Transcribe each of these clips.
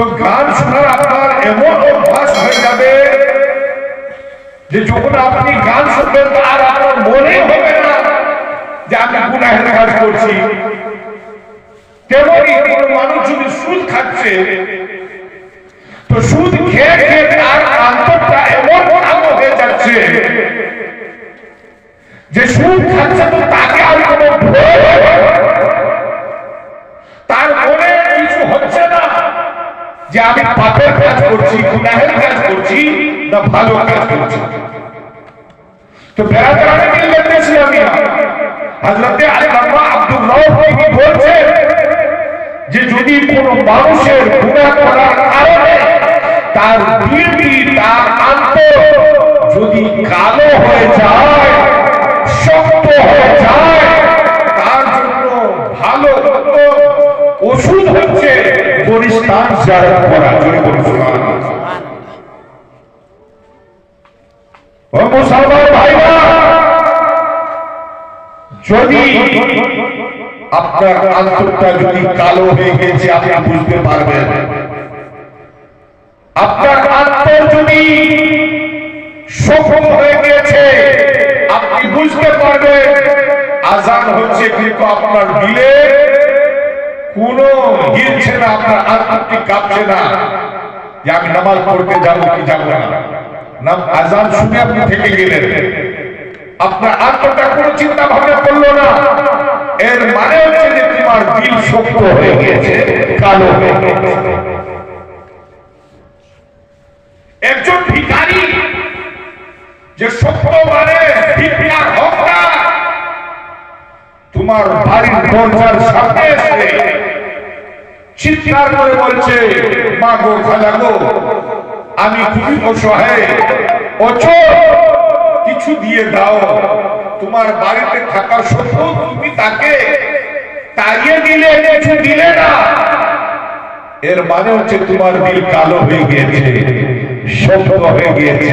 তো গান শোনার আপনার এমন অভ্যাস হয়ে যাবে যে যখন আপনি গান শুনবেন তো আর আপনার মনে হবে না যে আমি গুনাহের কাজ করছি। তেমনই কোন মানুষ যদি সুদ খাচ্ছে, তো সুদ খেয়ে খেয়ে তার এমন ভালো হয়ে যাচ্ছে যে সুদ খাচ্ছে তো তাকে আর কোনো ভয় হবে না। তার মনে কিছু হচ্ছে না যে আমি পাপের কাজ করছি, গুনাহের কাজ করছি, না ভালো কাজ করছি। তো বেড়াতে মিলতে ইসলামিয়া হযরতে আল্লামা আব্দুল রউফ কি বলছে? যে যদি কোন মানুষের গুনাহ করার কারণে তার দিলটি তার অন্তর যদি কালো হয়ে যায়, শক্ত হয়ে যায়, তার জন্য ভালো করা ও মুসলমান ভাইরা, যদি আপনার অন্তরটা যদি কালো হয়ে গেছে, আপনি বুঝতে পারবেন। আপনার অন্তর যদি সফল হয়ে গেছে, আপনি বুঝতে পারবেন। আজান হচ্ছে কিন্তু আপনার দিলে কোনো হিলছে না, আপনার আত্মাটি কাঁপছে না। যে আমি নামাজ পড়তে যাব কি যাব না। নাম আজান শুনে আপনি থেকে গেলেন। আপনার আত্মাটা কোনো চিন্তা ভাবনা করল না। এর মানে হচ্ছে যে তোমার দিল শক্ত হয়ে গেছে কালো একজন ভিখারি যে শক্ত মানে ভিক্ষার তোমার বাড়ির দরজার সামনে এসে চিৎকার করে বলছে, মা গো, খালা গো, আমি খুবই অসহায়। কিছু দিয়ে দাও। তোমার বাড়িতে থাকা সত্ত্বেও তুমি তাকে তাড়িয়ে দিলে, কিছু দিলে না। এর মানে হচ্ছে তোমার দিল কালো হয়ে গিয়েছে, শক্ত হয়ে গিয়েছে।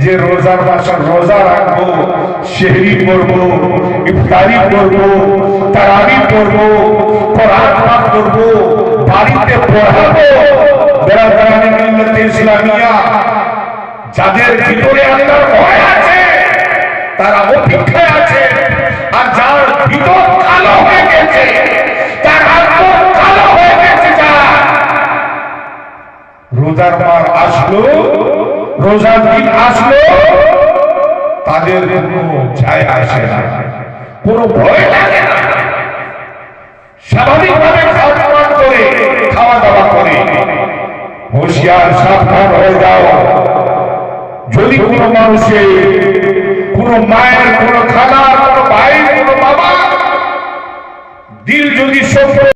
যে রোজার মাসে রোজা রাখব শেহরি করব ইফতারি করব তারাবি করব কোরআন করব, বাড়িতে পড়াবো। বেড়াদারানি মিল্লাতে ইসলামিয়া, যাদের ভিতরে আল্লাহর ভয় আছে, তারা অপেক্ষায় আছে, আর যার ভিতর কালো হয়ে গেছে, তার অন্তর কালো হয়ে গেছে যার। রোজার মাস আসলো রোজার দিন আসলো, তাদের কোনো যায় আসে না। কোনো ভয় লাগে না। স্বাভাবিকভাবে খাওয়া করে, খাওয়া দাওয়া করে। হুঁশিয়ার সাবধান হয়ে যাও। যদি কোনো মানুষের কোনো মায়ের, কোনো খালা কোনো ভাই কোনো বাবা দিল যদি সফল